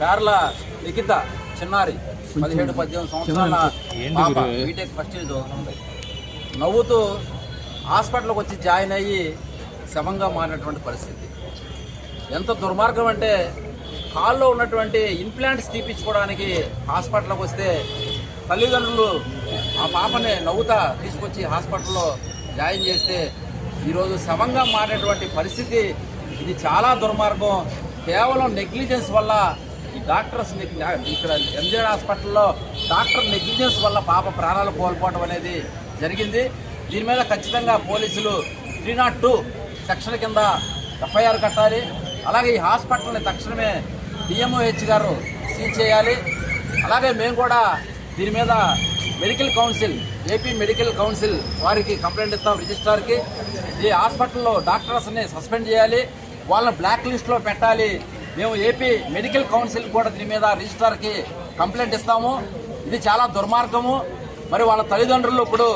పేర్ల లిఖిత చిన్నారి పదిహేడు పద్దెనిమిది సంవత్సరాల పాప బీటెక్ ఫస్ట్ ఇయర్ చదువుతుంది. నవ్వుతూ హాస్పిటల్కి వచ్చి జాయిన్ అయ్యి శవంగా మారినటువంటి పరిస్థితి. ఎంత దుర్మార్గం అంటే కాల్లో ఉన్నటువంటి ఇంప్లాంట్స్ తీపించుకోవడానికి హాస్పిటల్కి వస్తే తల్లిదండ్రులు ఆ పాపని నవ్వుతా తీసుకొచ్చి హాస్పిటల్లో జాయిన్ చేస్తే ఈరోజు శవంగా మారినటువంటి పరిస్థితి. ఇది చాలా దుర్మార్గం. కేవలం నెగ్లిజెన్స్ వల్ల ఈ డాక్టర్స్ ఇక్కడ ఎంజీఆర్ హాస్పిటల్లో డాక్టర్ నెగ్లిజెన్స్ వల్ల పాప ప్రాణాలు కోల్పోవడం అనేది జరిగింది. దీని మీద ఖచ్చితంగా పోలీసులు త్రీ నాట్ టూ సెక్షన్ కింద ఎఫ్ఐఆర్ కట్టాలి. అలాగే ఈ హాస్పిటల్ని తక్షణమే డిఎంఓహెచ్ గారు సీల్ చేయాలి. అలాగే మేము కూడా దీని మీద medical council AP medical council వారికి కంప్లైంట్ ఇస్తాం రిజిస్ట్రార్కి. ఈ హాస్పిటల్లో డాక్టర్స్ని సస్పెండ్ చేయాలి. వాళ్ళని బ్లాక్ లిస్ట్లో పెట్టాలి. మేము ఏపీ మెడికల్ కౌన్సిల్ కూడా దీని మీద రిజిస్ట్రార్కి కంప్లైంట్ ఇస్తాము. ఇది చాలా దుర్మార్గము. మరి వాళ్ళ తల్లిదండ్రులు ఇప్పుడు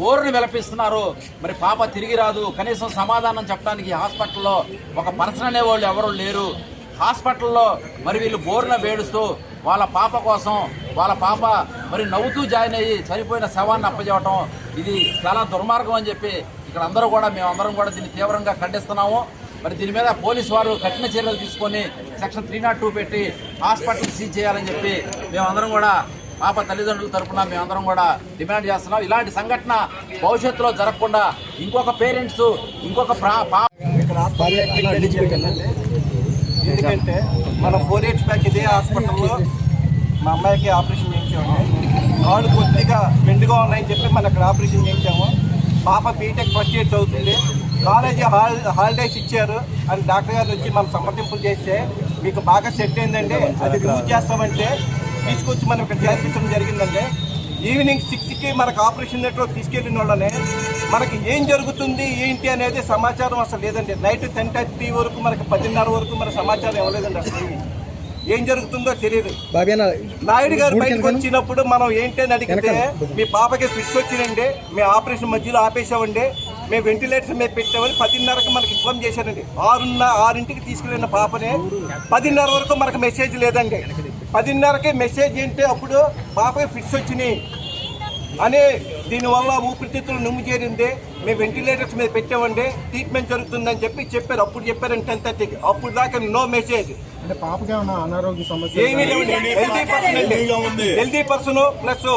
బోరుని విలపిస్తున్నారు. మరి పాప తిరిగి రాదు. కనీసం సమాధానం చెప్పడానికి హాస్పిటల్లో ఒక పర్సన్ అనేవాళ్ళు ఎవరు లేరు. హాస్పిటల్లో మరి వీళ్ళు బోరున వేడుస్తూ వాళ్ళ పాప కోసం వాళ్ళ పాప మరి నవ్వుతూ జాయిన్ అయ్యి చనిపోయిన శవాన్ని అప్పజేయటం ఇది చాలా దుర్మార్గం అని చెప్పి ఇక్కడ అందరూ కూడా మేమందరం కూడా దీన్ని తీవ్రంగా ఖండిస్తున్నాము. మరి దీని మీద పోలీసు వారు కఠిన చర్యలు తీసుకొని సెక్షన్ త్రీ నాట్ టూ పెట్టి హాస్పిటల్ సీజ్ చేయాలని చెప్పి మేమందరం కూడా పాప తల్లిదండ్రుల తరపున మేమందరం కూడా డిమాండ్ చేస్తున్నాం. ఇలాంటి సంఘటన భవిష్యత్తులో జరగకుండా ఇంకొక పేరెంట్స్ ఇంకొక ఎందుకంటే మన ఫోర్ ఇయర్స్ బ్యాక్ ఇదే హాస్పిటల్లో మా అమ్మాయికి ఆపరేషన్ చేయించాము. కాళ్ళు కొద్దిగా మెండుగా ఉన్నాయని చెప్పి మనం అక్కడ ఆపరేషన్ చేయించాము. పాప బీటెక్ ఫస్ట్ ఇయర్ చదువుతుంది. కాలేజీ హాల్ హాలిడేస్ ఇచ్చారు. అని డాక్టర్ గారు వచ్చి మనం సంప్రదింపులు చేస్తే మీకు బాగా సెట్ అయిందండి అది రిమూవ్ చేస్తామంటే తీసుకొచ్చి మనం ఇక్కడ చేర్పించడం జరిగిందండి ఈవినింగ్ సిక్స్కి మనకు ఆపరేషన్ నెట్వర్క్ తీసుకెళ్ళిన వాళ్ళనే మనకి ఏం జరుగుతుంది ఏంటి అనేది సమాచారం అసలు లేదండి. నైట్ టెన్ థర్టీ వరకు మనకి పదిన్నర వరకు మన సమాచారం ఇవ్వలేదండి అసలు ఏం జరుగుతుందో తెలియదు. నాయుడు గారు బయటకు వచ్చినప్పుడు మనం ఏంటి అని అడిగితే మీ పాపకి ఫిక్స్ వచ్చినండి మేము ఆపరేషన్ మధ్యలో ఆపేసామండి మేము వెంటిలేటర్ మీద పెట్టామని పదిన్నరకు మనకి ఇన్ఫార్మ్ చేశారండి. ఆరున్న ఆరింటికి తీసుకెళ్ళిన పాపని పదిన్నర వరకు మనకు మెసేజ్ లేదండి. పదిన్నరకి మెసేజ్ ఏంటి? అప్పుడు పాపకి ఫిక్స్ వచ్చినాయి. అనే దీనివల్ల ఊపిరితిత్తులు నుమ్ము చేరింది. మేము వెంటిలేటర్స్ మీద పెట్టామండి. ట్రీట్మెంట్ జరుగుతుందని చెప్పి చెప్పారు. అప్పుడు చెప్పారండి టెన్ థర్టీకి అప్పుడు దాకా నో మెసేజ్ అంటే పాపకి ఏమైనా అనారోగ్య సమస్య ఏమీ లేవండి. Healthy person healthy person plus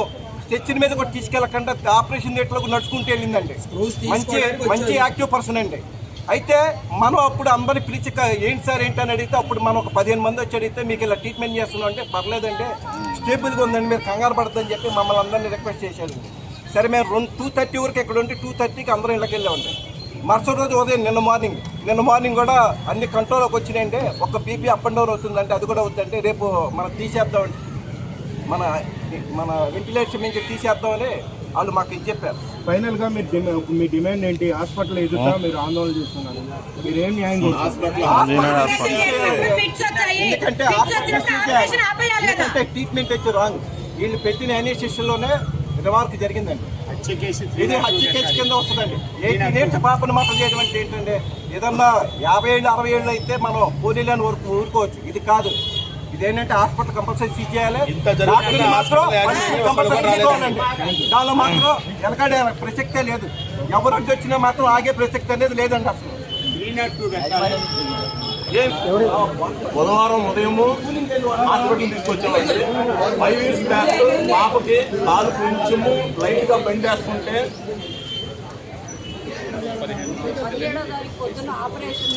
స్టెచ్చిన మీద కూడా తీసుకెళ్ళకుండా ఆపరేషన్ థియేటర్లోకి నడుచుకుంటూ వెళ్ళిందండి. మంచి మంచి యాక్టివ్ పర్సన్ అండి. అయితే మనం అప్పుడు అందరిని పిలిచి ఏంటి సార్ ఏంటి అని అడిగితే అప్పుడు మనం ఒక పదిహేను మంది వచ్చి అడిగితే మీకు ఇలా ట్రీట్మెంట్ చేస్తున్నాం అంటే పర్లేదండి. స్టేబుల్గా ఉందండి మీరు కంగారు పడద్దని చెప్పి మమ్మల్ని అందరినీ రిక్వెస్ట్ చేశారండి. సరే మేము రెండు టూ థర్టీ వరకు ఇక్కడ ఉంటే టూ థర్టీకి అందరం ఇళ్ళకి వెళ్ళామండి. మరుసటి రోజు ఉదయం నిన్న మార్నింగ్ నిన్న మార్నింగ్ కూడా అన్ని కంట్రోల్లోకి వచ్చినాయంటే ఒక బీపీ అప్ అండ్ డౌన్ అవుతుందంటే అది కూడా అవుతుందంటే రేపు మనం తీసేద్దామండి. మన మన వెంటిలేషన్ నుంచి తీసేద్దామని వాళ్ళు మాకు ఇది చెప్పారు. ఫైనల్గా మీరు మీ డిమాండ్ ఏంటి? హాస్పిటల్ ఎదుట మీరు ఆందోళన చేస్తున్నారు. మీరు ఏం న్యాయం ఎందుకంటే ఫిట్స్ ఆపరేషన్ వచ్చినప్పుడు ఆపరేషన్ ఆపేయాలి కదా. ఎందుకంటే ట్రీట్మెంట్ వచ్చి రాంగ్ వీళ్ళు పెట్టిన ఎన్ఎస్ఎస్లోనే రిమార్క్ జరిగిందండి. ఇది హత్య కేసు కింద వస్తుందండి. ఎయిటీన్ ఇయర్స్ పాపను మాత్రం చేయడం అంటే ఏంటంటే ఏదన్నా యాభై ఏళ్ళు అరవై ఏళ్ళు అయితే మనం పోలీలని ఊరుకు ఊరుకోవచ్చు. ఇది కాదు. ఇదేంటంటే హాస్పిటల్ కంపల్సరీ సీజ్ చేయాలి. దానిలో మాత్రం వెనకాడే ప్రసక్తే లేదు. ఎవరు అడ్డు వచ్చినా మాత్రం ఆగే ప్రసక్తి అనేది లేదండి అసలు. బుధవారం ఉదయము హాస్పిటల్ తీసుకొచ్చామండి. ఫైవ్ ఇయర్స్ బ్యాక్ పాపకి కాలు కొంచెము లైట్గా బెండేస్తుంటే పదిహేడో తారీఖు పొద్దున్న ఆపరేషన్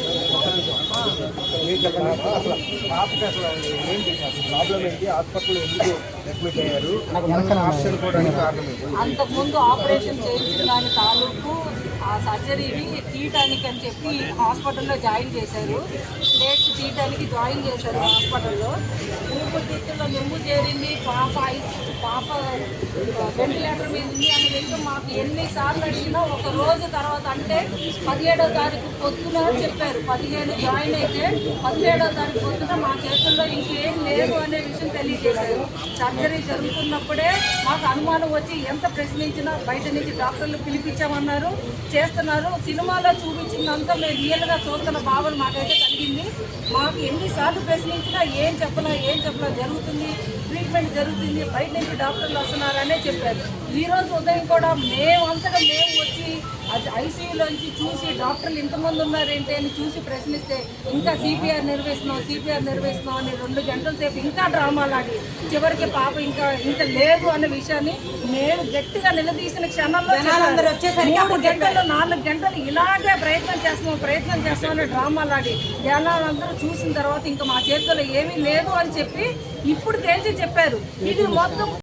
ప్రాబ్లం ఏంటి హాస్పిటల్ ఎందుకు అడ్మిట్ అయ్యారు ఆప్షన్ అంతకుముందు ఆపరేషన్ చేయించిన దాని తాలూకు ఆ సర్జరీని తీయటానికి అని చెప్పి హాస్పిటల్లో జాయిన్ చేశారు. లేట్ తీయటానికి జాయిన్ చేశారు హాస్పిటల్లో. ఊపిరితిత్తుల్లో చేరింది పాప పాప వెంటిలేటర్ మీద ఉంది అని విషయం మాకు ఎన్నిసార్లు అడిగినా ఒక రోజు తర్వాత అంటే పదిహేడో తారీఖు పొద్దున చెప్పారు. పదిహేను జాయిన్ అయితే పదిహేడో తారీఖు పొద్దున మా చేతుల్లో ఇంకేం లేదు అనే విషయం తెలియజేశారు. సర్జరీ జరుగుతున్నప్పుడే మాకు అనుమానం వచ్చి ఎంత ప్రశ్నించినా బయట నుంచి డాక్టర్లు పిలిపించామన్నారు చేస్తున్నారు. సినిమాలో చూపించిందంతా మేము రియల్గా చూస్తున్న భావన మాకైతే కలిగింది. మాకు ఎన్నిసార్లు ప్రశ్నించినా ఏం చెప్పలా ఏం చెప్పలా జరుగుతుంది. ట్రీట్మెంట్ జరుగుతుంది బయట నుంచి డాక్టర్లు వస్తున్నారనే చెప్పారు. ఈరోజు ఉదయం కూడా మేమంతగా మేము వచ్చి ఐసీయూలోంచి చూసి డాక్టర్లు ఇంతమంది ఉన్నారేంటి అని చూసి ప్రశ్నిస్తే ఇంకా సిపిఆర్ నిర్వహిస్తున్నాం సిపిఆర్ నిర్వహిస్తున్నాం అని రెండు గంటల సేపు ఇంకా డ్రామాలాడి చివరికి పాప ఇంకా ఇంకా లేదు అనే విషయాన్ని మేము గట్టిగా నిలదీసిన క్షణంలో. మూడు గంటలు నాలుగు గంటలు ఇలాగే ప్రయత్నం చేస్తున్నాం ప్రయత్నం చేస్తామని డ్రామాలాడి జనాలందరూ చూసిన తర్వాత ఇంకా మా చేతుల్లో ఏమీ లేదు అని చెప్పి ఇప్పుడు తేల్చి చెప్పారు ఇది మొత్తం